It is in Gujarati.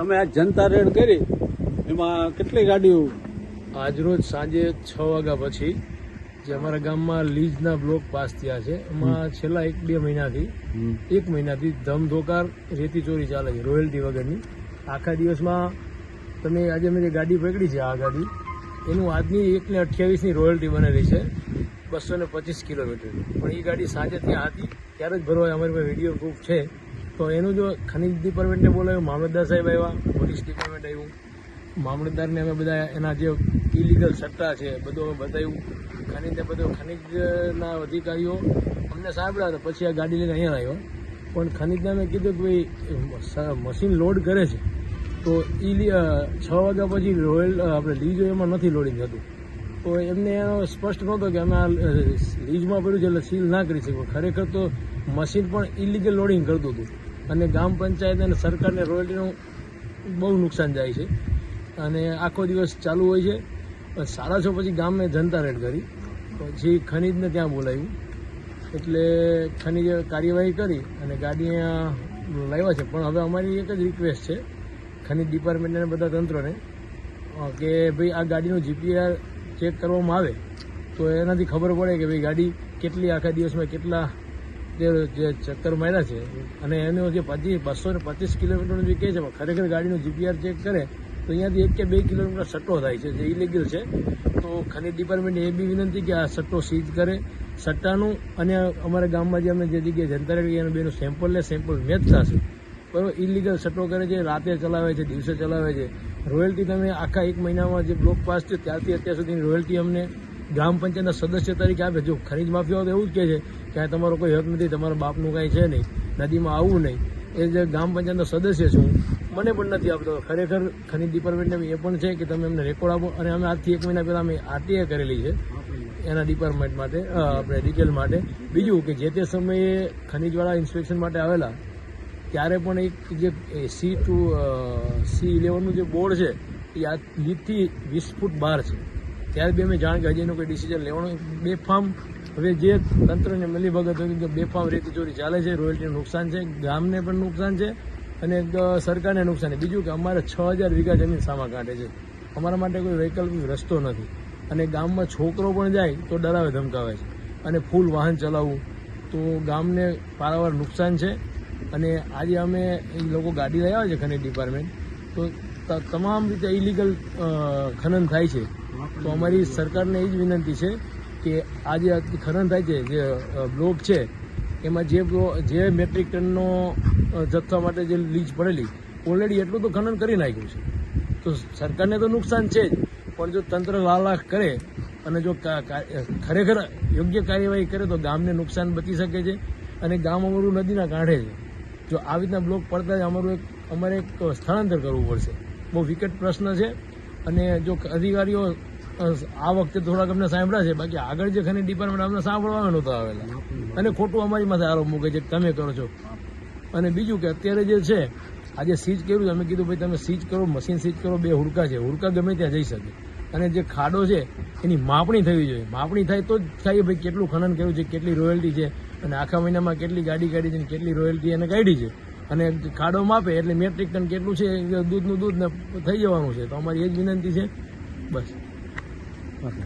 તમે આ જનતા રેડ કરી એમાં કેટલી ગાડીઓ? આજરોજ સાંજે છ વાગ્યા પછી જે અમારા ગામમાં લીઝના બ્લોક પાસ થયા છે એમાં છેલ્લા એક બે મહિનાથી એક મહિનાથી ધમધોકાર રેતી ચોરી ચાલે છે રોયલ્ટી વગરની. આખા દિવસમાં તમે આજે મેં જે ગાડી પકડી છે આ ગાડી એનું આજની એકને અઠ્યાવીસની રોયલ્ટી બનેલી છે બસો ને પચીસ કિલોમીટર. પણ એ ગાડી સાંજે ત્યાં હતી ત્યારે જ ભરવા અમારી પાસે વીડિયો પ્રૂફ છે. તો એનું જો ખનિજ ડિપાર્ટમેન્ટને બોલાવ્યું, મામલતદાર સાહેબ આવ્યા, પોલીસ ડિપાર્ટમેન્ટ આવ્યું. મામલતદારને અમે બધા એના જે ઇલીગલ સટ્ટા છે, બધું અમે બતાવ્યું. ખનિજને બધું ખનિજના અધિકારીઓ અમને સાંભળ્યા હતા પછી આ ગાડી લઈને અહીંયા આવ્યો. પણ ખનિજને અમે કીધું કે ભાઈ મશીન લોડ કરે છે. તો એ છ વાગ્યા પછી રોયલ આપણે હોય એમાં નથી લોડિંગ થતું. તો એમને એનો સ્પષ્ટ નહોતો કે અમે આ લીઝમાં પડ્યું છે એટલે સીલ ના કરી શકીએ. ખરેખર તો મશીન પણ ઇલીગલ લોડિંગ કરતું હતું. અને ગ્રામ પંચાયત અને સરકારને રોયલ્ટીનું બહુ નુકસાન જાય છે. અને આખો દિવસ ચાલુ હોય છે. સાડા છ પછી ગામે જનતા રેડ કરી. પછી ખનીજને ત્યાં બોલાવ્યું. એટલે ખનીજે કાર્યવાહી કરી અને ગાડી લાવ્યા છે. પણ હવે અમારી એક જ રિક્વેસ્ટ છે. ખનીજ ડિપાર્ટમેન્ટને બધા તંત્રને કે ભાઈ આ ગાડીનું જીપીઆર ચેક કરવામાં આવે તો એનાથી ખબર પડે કે ભાઈ ગાડી કેટલી આખા દિવસમાં કેટલા જે જે ચક્કર માર્યા છે, અને એનો જે પચીસ બસો ને પચીસ કિલોમીટરનું જે કહે છે ખરેખર ગાડીનું જીપીઆર ચેક કરે, તો અહીંયાથી એક કે બે કિલોમીટર સટ્ટો થાય છે, જે ઇલીગલ છે. તો ખનીજ ડિપાર્ટમેન્ટ એ બી વિનંતી કે આ સટ્ટો સીઝ કરે. સટ્ટાનું, અને અમારા ગામમાં જે અમે જે જગ્યાએ જનતા એનું બેનું સેમ્પલ લે સેમ્પલ મેચ થશે. બરાબર ઇલીગલ સટ્ટો કરે છે, રાતે ચલાવે છે, દિવસે ચલાવે છે. રોયલ્ટી તમે આખા એક મહિનામાં જે બ્લોક પાસ છે ત્યારથી અત્યાર સુધીની રોયલ્ટી અમને ગ્રામ પંચાયતના સદસ્ય તરીકે આપે જો ખનીજ માફિયાઓ એવું જ કહે છે કે આ તમારો કોઈ હક નથી, તમારા બાપનું કાંઈ છે નહીં, નદીમાં આવવું નહીં. એ જે ગ્રામ પંચાયતનો સદસ્ય છું, મને પણ નથી આપતો ખરેખર ખનીજ ડિપાર્ટમેન્ટને એ પણ છે કે તમે અમને રેકોર્ડ આપો. અને અમે આજથી એક મહિના પહેલાં અમે આરટીઆઈ કરેલી છે, એના ડિપાર્ટમેન્ટ માટે આપણે ડિટેલ માટે. બીજું કે જે તે સમયે ખનીજવાળા ઇન્સ્પેક્શન માટે આવેલા, ત્યારે પણ એક જે સી ટુ સી ઇલેવનનું જે બોર્ડ છે, એ આ લીધથી વીસ ફૂટ બહાર છે. ત્યારે બી અમે જાણ કે હજી એનું કોઈ ડિસિઝન લેવાનું. બે ફાર્મ હવે જે તંત્રને મળી ભગત હોય કે બેફામ રેતી ચોરી ચાલે છે, રોયલ્ટીનું નુકસાન છે, ગામને પણ નુકસાન છે અને સરકારને નુકસાન છે. બીજું કે અમારે છ હજાર વીઘા જમીન સામા કાઢે છે. અમારા માટે કોઈ વૈકલ્પિક રસ્તો નથી. અને ગામમાં છોકરો પણ જાય તો ડરાવે, ધમકાવે છે. અને ફૂલ વાહન ચલાવવું તો ગામને પારાવાર નુકસાન છે. અને આજે અમે એ લોકો ગાડી લઈ આવે છે ખનીજ ડિપાર્ટમેન્ટ. ત- તમામ રીતે ઇલીગલ ખનન થાય છે. તો અમારી સરકારને એ જ વિનંતી છે કે આજે જે ખનન થાય છે, જે બ્લોક છે, એમાં જે જે મેટ્રિક ટનનો જથ્થા માટે જે લીજ પડેલી ઓલરેડી એટલું તો ખનન કરી નાખ્યું છે. તો સરકારને તો નુકસાન છે જ, પણ જો તંત્ર લાલાખ કરે અને જો ખરેખર યોગ્ય કાર્યવાહી કરે તો ગામને નુકસાન બચી શકે છે અને ગામ અમારું નદીના કાંઠે છે. જો આવી રીતના બ્લોક પડતા જ અમારું એક, અમારે એક સ્થળાંતર કરવું પડશે. બહુ વિકટ પ્રશ્ન છે અને જો અધિકારીઓ આ વખતે થોડાક અમને સાંભળ્યા છે. બાકી આગળ જે ખની ડિપાર્ટમેન્ટ અમને સાંભળવાનું નહોતા આવેલા. અને ખોટું અમારી માથે આરોપ મૂકે છે. તમે કરો છો. અને બીજું કે અત્યારે જે છે આજે સીજ કર્યું છે. અમે કીધું ભાઈ તમે સીજ કરો મશીન સીજ કરો બે હુડકા છે. હુડકા ગમે ત્યાં જઈ શકે. અને જે ખાડો છે એની માપણી થવી જોઈએ. માપણી થાય તો જ થાય ભાઈ કેટલું ખનન કર્યું છે કેટલી રોયલ્ટી છે? અને આખા મહિનામાં કેટલી ગાડી કાઢી છે અને કેટલી રોયલ્ટી એને કાઢી છે? અને ખાડો માપે એટલે મેટ્રિક ટન કેટલું છે દૂધનું દૂધ ને થઈ જવાનું છે. તો અમારી એ જ વિનંતી છે. બસ. Okay.